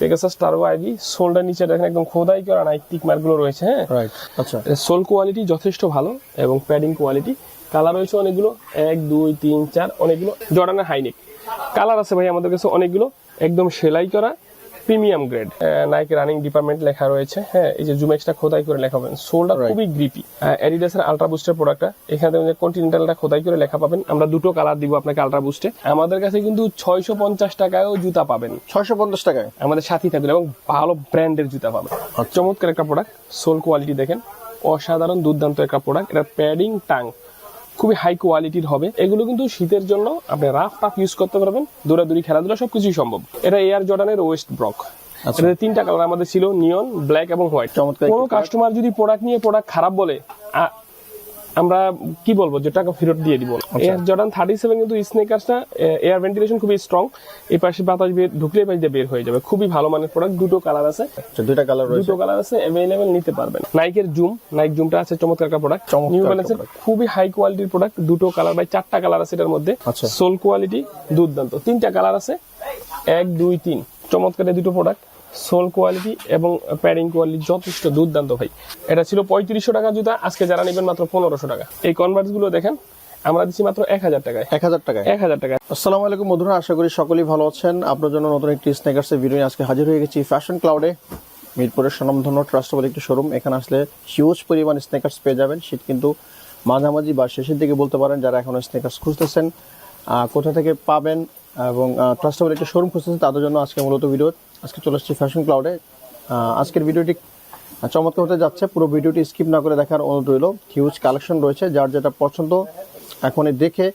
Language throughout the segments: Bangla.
পেগাসাস টার্বো আইভি সোলটা নিচে দেখেন একদম খোদাই করা নাই টিক মার্কগুলো রয়েছে হ্যাঁ? রাইট আচ্ছা। সোল কোয়ালিটি যথেষ্ট ভালো এবং প্যাডিং কোয়ালিটি কালার রয়েছে অনেকগুলো এক দুই তিন চার অনেকগুলো। জর্ডানের হাইনেক কালার আছে ভাই আমাদের কাছে অনেকগুলো একদম সেলাই করা। Premium grade. Nike running department লেখা রয়েছে। হ্যাঁ এই যে জুমেক্সটা খোদাই করে লেখা পাবেন। সোলটা. খুবই গ্রিপি অ্যাডিডাসের আলট্রা বুস্টের প্রোডাক্টটা এখানে দেখবেন কন্টিনেন্টালটা খোদাই করে লেখা পাবেন। আমরা দুটো কালার দিব আপনাকে আলট্রা বুস্টে আমাদের কাছে কিন্তু ছয়শো পঞ্চাশ টাকায়ও জুতা পাবেন। ছয়শো পঞ্চাশ টাকায়? আমাদের সাথেই থাকবেন এবং ভালো ব্র্যান্ডের জুতা পাবেন। চমৎকার একটা প্রোডাক্ট সোল কোয়ালিটি দেখেন। অসাধারণ দুর্দান্ত একটা প্রোডাক্ট এটা প্যাডিং টাং খুবই হাই কোয়ালিটির হবে। এগুলো কিন্তু শীতের জন্য আপনি রাফ টাফ ইউজ করতে পারবেন। দৌড়াদৌড়ি খেলাধুলা সবকিছুই সম্ভব। এটা এয়ার জর্ডানের ওয়েস্ট ব্রক এটাতে তিনটা কালার আমাদের ছিল নিয়ন ব্ল্যাক এবং হোয়াইট কোন কাস্টমার যদি প্রোডাক্ট নিয়ে প্রোডাক্ট খারাপ বলে আমরা কি বলব যে টাকা ফেরত দিয়ে দিব। এয়ার জর্ডান থার্টি সেভেন কিন্তু স্নেকার্সটা এয়ার ভেন্টিলেশন খুবই স্ট্রং এই পাশে বাতাস বের ঢুকলে এই পাশ দিয়ে বের হয়ে যাবে। খুবই ভালো মানের প্রোডাক্ট দুটো কালার আছে। আচ্ছা দুইটা কালার রয়েছে। দুটো কালার আছে অ্যাভেলেবেল নিতে পারবেন। নাইকের জুম নাইক জুমটা আছে চমৎকার একটা প্রোডাক্ট চমৎকার নিউ ব্যালেন্সের খুবই হাই কোয়ালিটির প্রোডাক্ট দুটো কালার বাই চারটা কালার আছে এটার মধ্যে। আচ্ছা। সোল কোয়ালিটি দুর্দান্ত। তিনটা কালার আছে এক দুই তিন। চমৎকার এই দুটো প্রোডাক্ট সোল কোয়ালিটি এবং প্যাডিং কোয়ালিটি যথেষ্ট দুর্দান্ত ভাই। এটা ছিল পঁয়ত্রিশশো টাকা জুতা আজকে যারা নেবেন মাত্র পনেরোশো টাকা। এই কনভার্সগুলো দেখেন আমরা দিচ্ছি মাত্র এক হাজার টাকায়। এক হাজার টাকায়। এক হাজার টাকা আসসালামু আলাইকুম বন্ধুরা আশা করি সকলেই ভালো আছেন। আপনার জন্য নতুন একটি স্নেকার্সের ভিডিও আজকে হাজির হয়ে গেছি ফ্যাশন ক্লাউডে মিরপুরের স্বনামধন্য ট্রাস্টেবল একটি শোরুম এখানে আসলে হিউজ পরিমাণ স্নেকার্স পেয়ে যাবেন। শীত কিন্তু মাঝামাঝি বা শেষের দিকে বলতে পারেন যারা এখনও স্নেকার্স খুঁজতেছেন কোথা থেকে পাবেন এবং ট্রাস্টেবল একটি শোরুম খুঁজতেছেন তাদের জন্য আজকে মূলত ভিডিও আজকে চলে আসছি ফ্যাশন ক্লাউডে আজকের ভিডিওটি চমৎকার হতে যাচ্ছে। পুরো ভিডিওটি স্কিপ না করে দেখার অনুরোধ রইল। হিউজ কালেকশন রয়েছে, যার যেটা পছন্দ, এখনই দেখে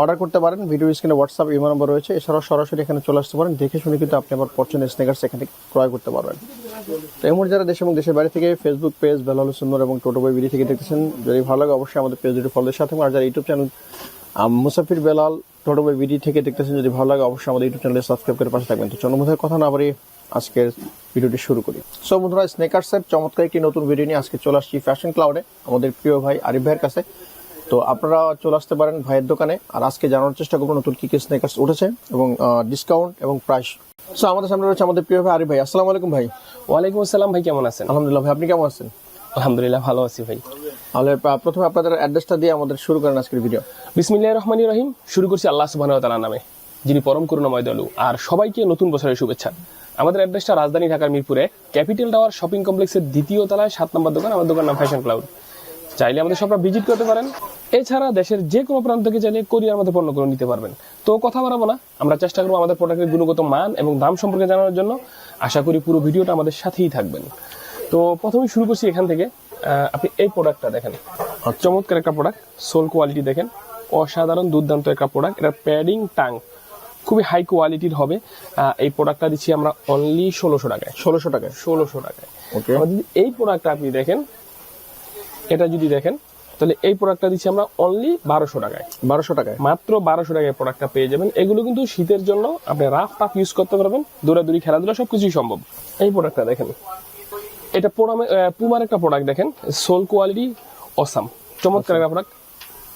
অর্ডার করতে পারেন। ভিডিও স্ক্রিনে হোয়াটসঅ্যাপ ইমেল নম্বর রয়েছে। এছাড়াও সরাসরি এখানে চলে আসতে পারেন। দেখে শুনে কিন্তু আপনি আমার পছন্দের স্নেকার্স এখান থেকে ক্রয় করতে পারবেন। তো এমন যারা দেশ এবং দেশের বাইরে থেকে ফেসবুক পেজ বেলাল সুন্দর এবং টোটো বই ভিডিও থেকে দেখতেছেন, যদি ভালো লাগে অবশ্যই আমাদের পেজ দুটি ফলোদের সাথে আর যারা ইউটিউব চ্যানেল মুসাফির বেলাল টোটো বই ভিডিও থেকে দেখতেছেন যদি ভালো লাগে অবশ্যই আমাদের ইউটিউব চ্যানেলে সাবস্ক্রাইব করে পাশে থাকবেন। তো চলো বন্ধুরা কথা না বাড়িয়ে আজকের ভিডিওটি শুরু করি। সো বন্ধুরা স্নেকার্সের চমৎকার একটি নতুন ভিডিও নিয়ে আজকে চলে আসছি ফ্যাশন ক্লাউডে আমাদের প্রিয় ভাই আরিফ ভাইয়ের কাছে। তো আপনারা চলে আসতে পারেন ভাইয়ের দোকানে আর আজকে জানার চেষ্টা করব নতুন কী কী স্নেকার্স উঠেছে এবং ডিসকাউন্ট এবং প্রাইস সো আমাদের সামনে রয়েছে আমাদের প্রিয় ভাই আরিফ ভাই। আসসালামু আলাইকুম ভাই। ওয়ালাইকুম আসসালাম ভাই কেমন আছেন? আলহামদুলিল্লাহ ভাই আপনি কেমন আছেন? আলহামদুলিল্লাহ ভালো আছি ভাই। তাহলে প্রথমে আপনাদের অ্যাড্রেসটা দিয়ে আমাদের শুরু করেন আজকের ভিডিও বিসমিল্লাহ রহমান রহিম শুরু করছি আল্লাহ সুবাহ তালা নামে, যিনি পরম করুণাময় দলু আর সবাইকে নতুন বছরের শুভেচ্ছা। আমাদের অ্যাড্রেসটা রাজধানী ঢাকার মিরপুরে, ক্যাপিটাল টাওয়ার শপিং কমপ্লেক্সের দ্বিতীয় তলায় সাত নম্বর দোকান আমার দোকান নাম ফ্যাশন ক্লাউড চাইলে আমাদের সবটা ভিজিট করতে পারেন। এছাড়া দেশের যে কোনো প্রান্ত থেকে চাইলে কোরিয়ার মধ্যে পণ্য করে নিতে পারবেন। তো কথা বাড়াবো না, আমরা চেষ্টা করব আমাদের প্রোডাক্টের গুণগত মান এবং দাম সম্পর্কে জানানোর জন্য। আশা করি পুরো ভিডিওটা আমাদের সাথেই থাকবেন। তো প্রথমে শুরু করছি এখান থেকে। আপনি এই প্রোডাক্টটা দেখেন। চমৎকার একটা প্রোডাক্ট সোল কোয়ালিটি দেখেন। অসাধারণ দুর্দান্ত একটা প্রোডাক্ট এটা প্যাডিং টাং খুবই হাই কোয়ালিটির হবে। এই প্রোডাক্টটা দিচ্ছি আমরা অনলি ষোলোশো টাকায়। ষোলোশো টাকায় ষোলোশো টাকায়। ওকে যদি এই প্রোডাক্টটা আপনি দেখেন এটা যদি দেখেন তাহলে এই প্রোডাক্টটা দিচ্ছি আমরা অনলি বারোশো টাকায়। বারোশো টাকায়। মাত্র বারোশো টাকায় প্রোডাক্টটা পেয়ে যাবেন। এগুলো কিন্তু শীতের জন্য আপনি রাফ টাফ ইউজ করতে পারবেন। দৌড়াদৌড়ি খেলাধুলা সবকিছুই সম্ভব। এই প্রোডাক্টটা দেখেন। এটা পুমার একটা প্রোডাক্ট দেখেন। সোল কোয়ালিটি অসাম চমৎকার একটা প্রোডাক্ট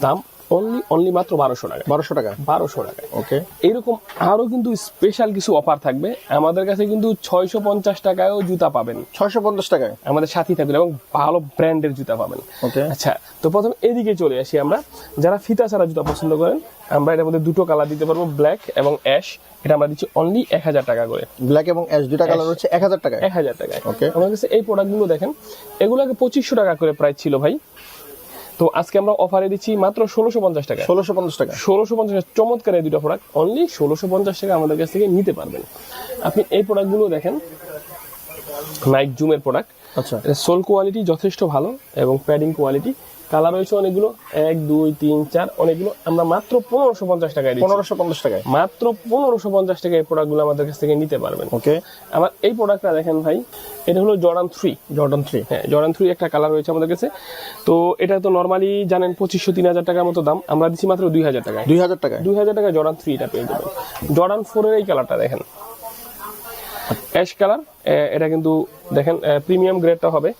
দাম অনলি অনলি মাত্র বারোশো টাকা বারোশো টাকায় বারোশো টাকায়। ওকে এইরকম আরও কিন্তু স্পেশাল কিছু অফার থাকবে। আমাদের কাছে কিন্তু ছয়শো পঞ্চাশ টাকায়ও জুতা পাবেন। ছয়শো পঞ্চাশ টাকায়? আমাদের সাথী থাকবেন এবং ভালো ব্র্যান্ডের জুতা পাবেন। ওকে আচ্ছা তো প্রথম এদিকে চলে আসি আমরা। যারা ফিতা ছাড়া জুতা পছন্দ করেন আমরা এটার মধ্যে দুটো কালার দিতে পারব ব্ল্যাক এবং অ্যাশ এটা আমরা দিচ্ছি অনলি এক হাজার টাকা করে। ব্ল্যাক এবং অ্যাশ দুইটা কালার হচ্ছে এক হাজার টাকায়? এক হাজার টাকায়। Okay. আমার কাছে এই প্রোডাক্টগুলো দেখেন এগুলো আগে পঁচিশশো টাকা করে প্রাইস ছিল ভাই। তো আজকে আমরা অফারে দিচ্ছি মাত্র ষোলোশো পঞ্চাশ টাকা। ষোলোশো পঞ্চাশ টাকা। ষোলোশো পঞ্চাশ চমৎকার এই দুটো প্রোডাক্ট অনলি ষোলোশো পঞ্চাশ টাকা আমাদের কাছ থেকে নিতে পারবেন। আপনি এই প্রোডাক্টগুলো দেখেন। নাইক জুমের প্রোডাক্ট আচ্ছা। সোল কোয়ালিটি যথেষ্ট ভালো এবং প্যাডিং কোয়ালিটি কালার রয়েছে অনেকগুলো এক দুই তিন চার অনেকগুলো। আমরা মাত্র পনেরোশো পঞ্চাশ টাকায় পনেরোশো পঞ্চাশ টাকায়? মাত্র পনেরোশো পঞ্চাশ টাকায় এই প্রোডাক্টগুলো আমাদের কাছ থেকে নিতে পারবেন। ওকে আমার এই প্রোডাক্টটা দেখেন ভাই এটা হলো জর্ডান থ্রি জর্ডান থ্রি হ্যাঁ জর্ডান থ্রি একটা কালার রয়েছে আমাদের কাছে। তো এটা তো নর্মালি জানেন পঁচিশশো তিন হাজার টাকার মতো দাম। আমরা দিচ্ছি মাত্র দুই হাজার টাকায়। দুই হাজার টাকায়? দুই হাজার টাকা জর্ডান থ্রিটা পেয়ে যাবেন। জর্ডান ফোরের এই কালারটা দেখেন। অ্যাশ কালার এটা কিন্তু দেখেন প্রিমিয়াম গ্রেডটা হবে।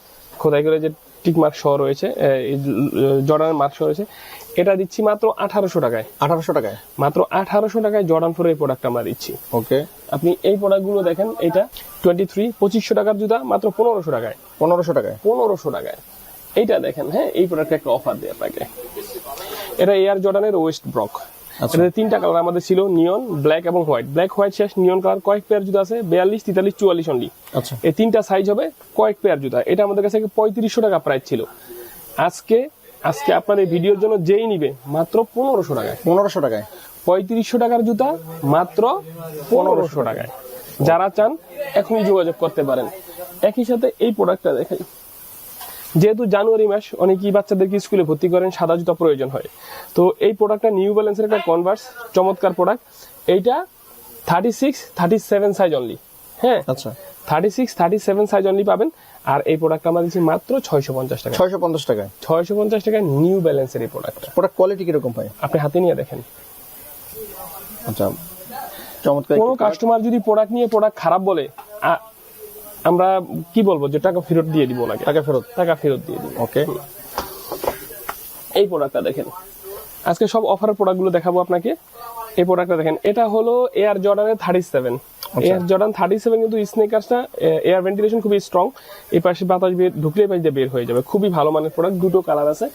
খোদাই করে যে টিক মার্ক সহ রয়েছে জর্ডানের মার্ক সহ রয়েছে। এটা দিচ্ছি মাত্র আঠারোশো টাকায়। আঠারোশো টাকায়? মাত্র আঠারোশো টাকায় জর্ডান ফোর এই প্রোডাক্ট আমরা দিচ্ছি। ওকে। আপনি এই প্রোডাক্টগুলো দেখেন এটা টোয়েন্টি থ্রি পঁচিশশো টাকার জুতা মাত্র পনেরোশো টাকায়। পনেরোশো টাকায়? পনেরোশো টাকায়। এইটা দেখেন হ্যাঁ এই প্রোডাক্টে একটা অফার দেয় আপনাকে। এটা এয়ার জর্ডানের ওয়েস্ট ব্রক। এটাতে তিনটা কালার আমাদের ছিল নিয়ন ব্ল্যাক এবং হোয়াইট ব্ল্যাক হোয়াইট শেষ নিয়ন কালার কয়েক পেয়ার জুতা আছে বিয়াল্লিশ তেতাল্লিশ চুয়াল্লিশ অনলি আচ্ছা। এই তিনটা সাইজ হবে কয়েক পেয়ার জুতা। এটা আমাদের কাছে পঁয়ত্রিশশো টাকা প্রাইস ছিল। আজকে আজকে আপনার এই ভিডিওর জন্য যেই নিবে মাত্র পনেরোশো টাকায়। পনেরোশো টাকায়। পঁয়ত্রিশশো টাকার জুতা মাত্র পনেরোশো টাকায়। যারা চান এখনই যোগাযোগ করতে পারেন। একই সাথে এই প্রোডাক্টটা দেখাই যেহেতু জানুয়ারি মাস অনেকেই বাচ্চাদেরকে স্কুলে ভর্তি করেন সাদা জুতা প্রয়োজন হয়। তো এই প্রোডাক্টটা নিউ ব্যালেন্সের একটা কনভার্স চমৎকার প্রোডাক্ট এইটা thirty six thirty seven size only হ্যাঁ? আচ্ছা। Thirty six thirty seven size only পাবেন। আর এই প্রোডাক্ট আমরা দিচ্ছি মাত্র ছয়শো পঞ্চাশ টাকা ছয়শো পঞ্চাশ টাকায়। ছয়শো পঞ্চাশ টাকায় নিউ ব্যালেন্সের এই প্রোডাক্টটা প্রোডাক্ট কোয়ালিটি কীরকম পাই আপনি হাতে নিয়ে দেখেন। আচ্ছা চমৎকার। কোনো কাস্টমার যদি প্রোডাক্ট নিয়ে প্রোডাক্ট খারাপ বলে আমরা কি বলব যে টাকা ফেরত দিয়ে দিব ওনাকে। টাকা ফেরত। টাকা ফেরত দিয়ে দিব। ওকে এই প্রোডাক্টটা দেখেন। আজকে সব অফারের প্রোডাক্টগুলো দেখাবো আপনাকে। এই প্রোডাক্টটা দেখেন এটা হলো এয়ার জর্ডানের thirty seven air Jordan thirty seven কিন্তু স্নেকার্সটা এয়ার ভেন্টিলেশন খুবই স্ট্রং এই পাশে বাতাস বের ঢুকলে এই পাশ দিয়ে বের হয়ে যাবে। খুবই ভালো মানের প্রোডাক্ট দুটো কালার আছে।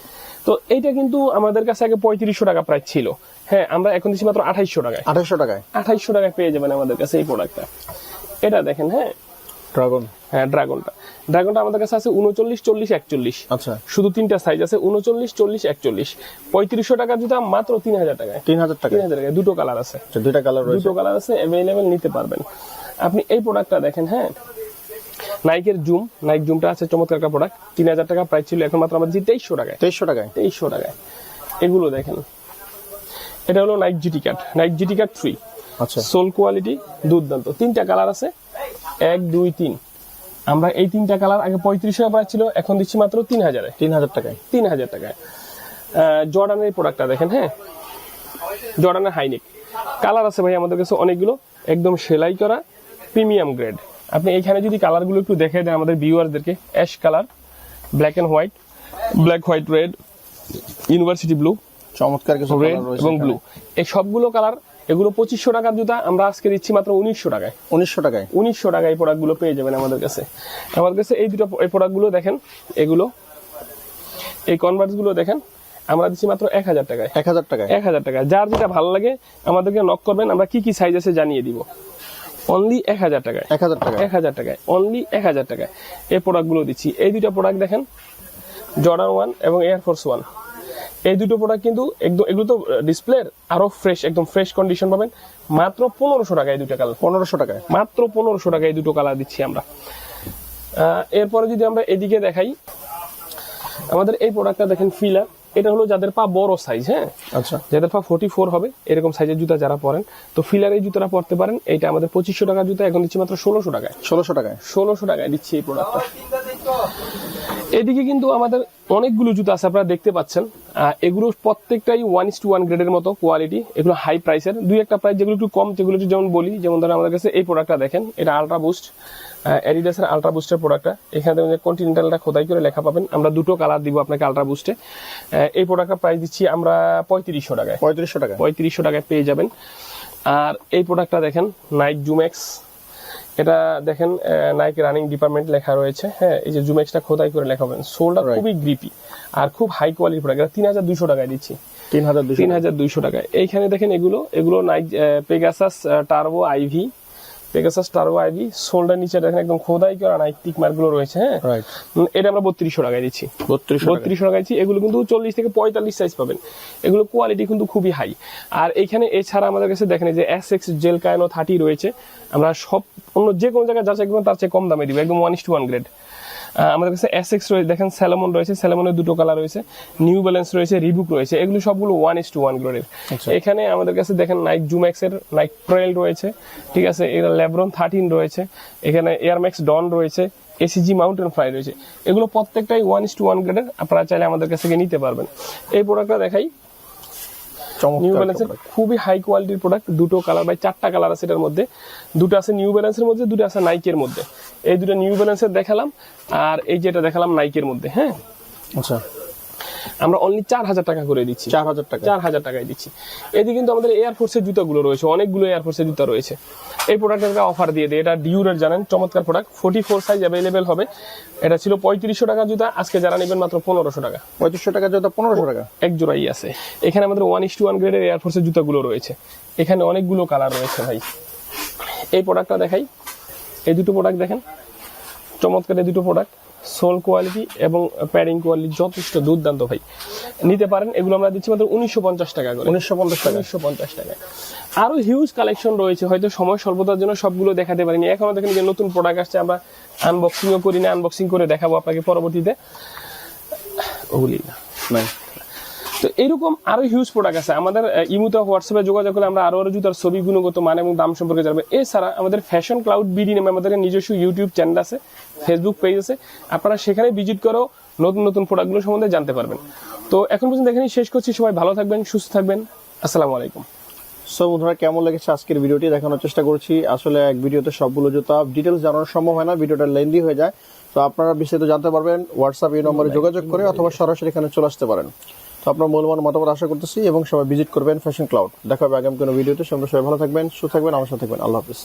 তো এইটা কিন্তু আমাদের কাছে আগে পঁয়ত্রিশশো টাকা প্রাইস ছিল। হ্যাঁ আমরা এখন দিচ্ছি মাত্র আঠাইশশো টাকায়। আঠাশশো টাকায়। আঠাইশশো টাকায় পেয়ে যাবেন আমাদের কাছে এই প্রোডাক্টটা এটা দেখেন হ্যাঁ ড্রাগন হ্যাঁ ড্রাগনটা ড্রাগনটা আমাদের কাছে আছে উনচল্লিশ চল্লিশ একচল্লিশ। আচ্ছা। শুধু তিনটা সাইজ আছে উনচল্লিশ চল্লিশ একচল্লিশ। পঁয়ত্রিশশো টাকার জুতা মাত্র তিন হাজার টাকায়। তিন হাজার টাকা তিন হাজার টাকায়। দুটো কালার আছে। আচ্ছা দুইটা কালার দুটো কালার আছে অ্যাভেলেবেল নিতে পারবেন। আপনি এই প্রোডাক্টটা দেখেন হ্যাঁ? নাইকের জুম নাইক জুমটা আছে চমৎকার একটা প্রোডাক্ট তিন হাজার টাকা প্রাইস ছিল এখন মাত্র আমাদের তেইশশো টাকায়। তেইশশো টাকায়? তেইশশো টাকায়। এগুলো দেখেন। এটা হলো Nike GT cut Nike GT cut three আচ্ছা। সোল কোয়ালিটি দুর্দান্ত। তিনটা কালার আছে। এক দুই তিন। আমরা এই তিনটা কালার আগে পঁয়ত্রিশ প্রাইস ছিল এখন দিচ্ছি মাত্র তিন হাজারে। তিন হাজার টাকায়। তিন হাজার টাকায়। জর্ডানের এই প্রোডাক্টটা দেখেন হ্যাঁ? জর্ডানের হাইনেক কালার আছে ভাই আমাদের কাছে অনেকগুলো একদম সেলাই করা প্রিমিয়াম গ্রেড আপনি এখানে যদি কালারগুলো একটু দেখে দেন আমাদের ভিউয়ারদেরকে ash colour black and white black white red university blue চমৎকার কিছু রেড এবং ব্লু এই সবগুলো কালার এগুলো পঁচিশশো টাকার জুতা আমরা আজকে দিচ্ছি মাত্র উনিশশো টাকায়। উনিশশো টাকায়? উনিশশো টাকায় এই প্রোডাক্টগুলো পেয়ে যাবেন আমাদের কাছে। আমাদের কাছে এই দুটো এই প্রোডাক্টগুলো দেখেন এগুলো এই কনভার্সগুলো দেখেন আমরা দিচ্ছি মাত্র এক হাজার টাকায়। এক হাজার টাকায়? এক হাজার টাকায়। যার যেটা ভালো লাগে আমাদেরকে নক করবেন আমরা কি কি সাইজ আছে জানিয়ে দিব। অনলি এক হাজার টাকায়। এক হাজার টাকা এক হাজার টাকায়। অনলি এক হাজার টাকায়। এই প্রোডাক্টগুলো দিচ্ছি। এই দুটো প্রোডাক্ট দেখেন জর্ডান ওয়ান এবং এয়ারফোর্স ওয়ান এই দুটো প্রোডাক্ট কিন্তু একদম এগুলো তো ডিসপ্লের আরও ফ্রেশ একদম ফ্রেশ কন্ডিশন পাবেন। মাত্র পনেরোশো টাকা এই দুটো কালার পনেরোশো টাকায়। মাত্র পনেরোশো টাকা এই দুটো কালার দিচ্ছি আমরা। এরপরে যদি আমরা এদিকে দেখাই আমাদের এই প্রোডাক্টটা দেখেন ফিলার এটা হলো যাদের পা বড় সাইজ হ্যাঁ? আচ্ছা। যাদের পা ফোর্টি ফোর হবে এরকম সাইজের জুতা যারা পরেন তো ফিলার এই জুতাটা পরতে পারেন। এটা আমাদের পঁচিশশো টাকার জুতা এখন দিচ্ছি মাত্র ষোলোশো টাকায়। ষোলোশো টাকায়। ষোলোশো টাকায় দিচ্ছি এই প্রোডাক্টটা এদিকে কিন্তু আমাদের অনেকগুলো জুতো আছে আপনারা দেখতে পাচ্ছেন। এগুলো প্রত্যেকটাই ওয়ান ইস টু ওয়ান গ্রেডের মতো কোয়ালিটি এগুলো হাই প্রাইসের দুই একটা প্রাইস যেগুলো একটু কম যেগুলো একটু যেমন বলি যেমন ধরেন আমাদের কাছে এই প্রোডাক্টটা দেখেন এটা আলট্রা বুস্ট অ্যাডিডাসের আলট্রা বুস্টের প্রোডাক্টটা এখানে দেখবেন কন্টিনেন্টালটা খোদাই করে লেখা পাবেন। আমরা দুটো কালার দিব আপনাকে আলট্রা বুস্টে এই প্রোডাক্টটা প্রাইস দিচ্ছি আমরা পঁয়ত্রিশশো টাকায়। পঁয়ত্রিশশো টাকা পঁয়ত্রিশশো টাকায় পেয়ে যাবেন। আর এই প্রোডাক্টটা দেখেন নাইট জুমেক্স এটা দেখেন নাইক রানিং ডিপার্টমেন্ট লেখা রয়েছে হ্যাঁ এই যে জুম জুমেক্সটা খোদাই করে লেখা হবে। সোলটা. খুবই গ্রিপি আর খুব হাই কোয়ালিটি প্রোডাক্ট এটা তিন হাজার দুইশো টাকায় দিচ্ছি। তিন হাজার দুশো তিন হাজার দুইশো টাকায়। এইখানে দেখেন এগুলো এগুলো Nike Pegasus Turbo IV Pegasus Turbo IV shoulder নিচে দেখেন একদম খোদাই করা নাইক মার্কগুলো রয়েছে হ্যাঁ? এটা আমরা বত্রিশশো টাকায় দিচ্ছি। বত্রিশশো বত্রিশশো টাকায় দিচ্ছি। এগুলো কিন্তু চল্লিশ থেকে পঁয়তাল্লিশ সাইজ পাবেন। এগুলো কোয়ালিটি কিন্তু খুবই হাই আর এইখানে এছাড়া আমাদের কাছে দেখেন যে S x gel Kayano thirty রয়েছে। আমরা সব অন্য যে কোনো জায়গায় যাচ্ছে করবেন তার চেয়ে কম দামে দিব। একদম one is two one grade আমাদের কাছে এস এক্স রয়েছে দেখেন স্যালমন রয়েছে স্যালমনের দুটো কালার রয়েছে নিউ ব্যালেন্স রয়েছে রিবুক রয়েছে এগুলো সবগুলো ওয়ান ইস টু ওয়ান গ্রেডের। এখানে আমাদের কাছে দেখেন নাইক জুম্যাক্সের নাইক ট্রেল রয়েছে ঠিক আছে এটা ল্যাব্রন থার্টিন রয়েছে এখানে এয়ারম্যাক্স ডন রয়েছে এসিজি মাউন্টেন ফ্লাই রয়েছে। এগুলো প্রত্যেকটাই ওয়ান ইস টু ওয়ান গ্রেডের আপনারা চাইলে আমাদের কাছ থেকে নিতে পারবেন। এই প্রোডাক্টটা দেখাই। নিউ ব্যালেন্সের খুবই হাই কোয়ালিটির প্রোডাক্ট দুটো কালার বাই চারটা কালার আছে এটার মধ্যে। দুটো আছে নিউ ব্যালেন্সের মধ্যে দুটো আছে নাইকের মধ্যে। এই দুটো নিউ ব্যালেন্সের দেখালাম আর এই যেটা দেখালাম নাইকের মধ্যে হ্যাঁ? আচ্ছা। আমরা অনলি চার হাজার টাকা করে দিচ্ছি। চার হাজার টাকা। চার হাজার টাকায় দিচ্ছি। এদিকে কিন্তু আমাদের এয়ারফোর্সের জুতাগুলো রয়েছে অনেকগুলো এয়ারফোর্সের জুতা রয়েছে। এই প্রোডাক্টের অফার দিয়ে দিই এটা ডিউরের জানেন চমৎকার product forty four size available হবে। এটা ছিল পঁয়ত্রিশশো টাকা জুতা আজকে যারা নেবেন মাত্র পনেরোশো টাকা। পঁয়ত্রিশশো টাকা জুতা পনেরোশো টাকা। এক জোড়াই আছে। এখানে আমাদের ওয়ান ইস টু ওয়ান গ্রেডের এয়ারফোর্সের জুতাগুলো রয়েছে। এখানে অনেকগুলো কালার রয়েছে ভাই। এই প্রোডাক্টটা দেখাই। এই দুটো প্রোডাক্ট দেখেন। চমৎকার এই দুটো প্রোডাক্ট সোল কোয়ালিটি এবং প্যাডিং কোয়ালিটি যথেষ্ট দুর্দান্ত ভাই। নিতে পারেন এগুলো আমরা দিচ্ছি মাত্র উনিশশো পঞ্চাশ টাকা করে। উনিশশো পঞ্চাশ টাকা। উনিশশো পঞ্চাশ টাকা আরও হিউজ কালেকশন রয়েছে হয়তো সময় স্বল্পতার জন্য সবগুলো দেখাতে পারিনি। এখনও দেখেন যে নতুন প্রোডাক্ট আসছে আমরা আনবক্সিংও করি না আনবক্সিং করে দেখাবো আপনাকে পরবর্তীতে। ওগুলি না। তো এরকম আরও হিউজ প্রোডাক্ট আছে। আমাদের ইমুতে হোয়াটসঅ্যাপে যোগাযোগ করলে আমরা আরও আরও জুতার ছবি গুণগত মান এবং দাম সম্পর্কে জানব। এছাড়া আমাদের ফ্যাশন ক্লাউড বিডি নামে আমাদের নিজস্ব ইউটিউব চ্যানেল আছে ফেসবুক পেজ আছে। আপনারা সেখানে ভিজিট করেও নতুন নতুন প্রোডাক্টগুলো সম্বন্ধে জানতে পারবেন। তো এখন পর্যন্ত এখানেই শেষ করছি। সবাই ভালো থাকবেন, সুস্থ থাকবেন। আসসালামু আলাইকুম। সো বন্ধুরা, কেমন লেগেছে আজকের ভিডিওটি দেখানোর চেষ্টা করছি। আসলে এক ভিডিওতে সবগুলো জুতা ডিটেলস জানানো সম্ভব হয় না, ভিডিওটা লেন্দি হয়ে যায়। তো আপনারা বিস্তারিত জানতে পারবেন। হোয়াটসঅ্যাপ এই নম্বরে যোগাযোগ করে অথবা সরাসরি এখানে চলে আসতে পারেন। তো আপনার মূল্যবান মতামত আশা করতেছি এবং সবাই ভিজিট করবেন ফ্যাশন ক্লাউড দেখা হবে আগামী কোনো ভিডিওতে সবাই ভালো থাকবেন, সুস্থ থাকবেন, আমার সাথে থাকবেন। আল্লাহ হাফিজ।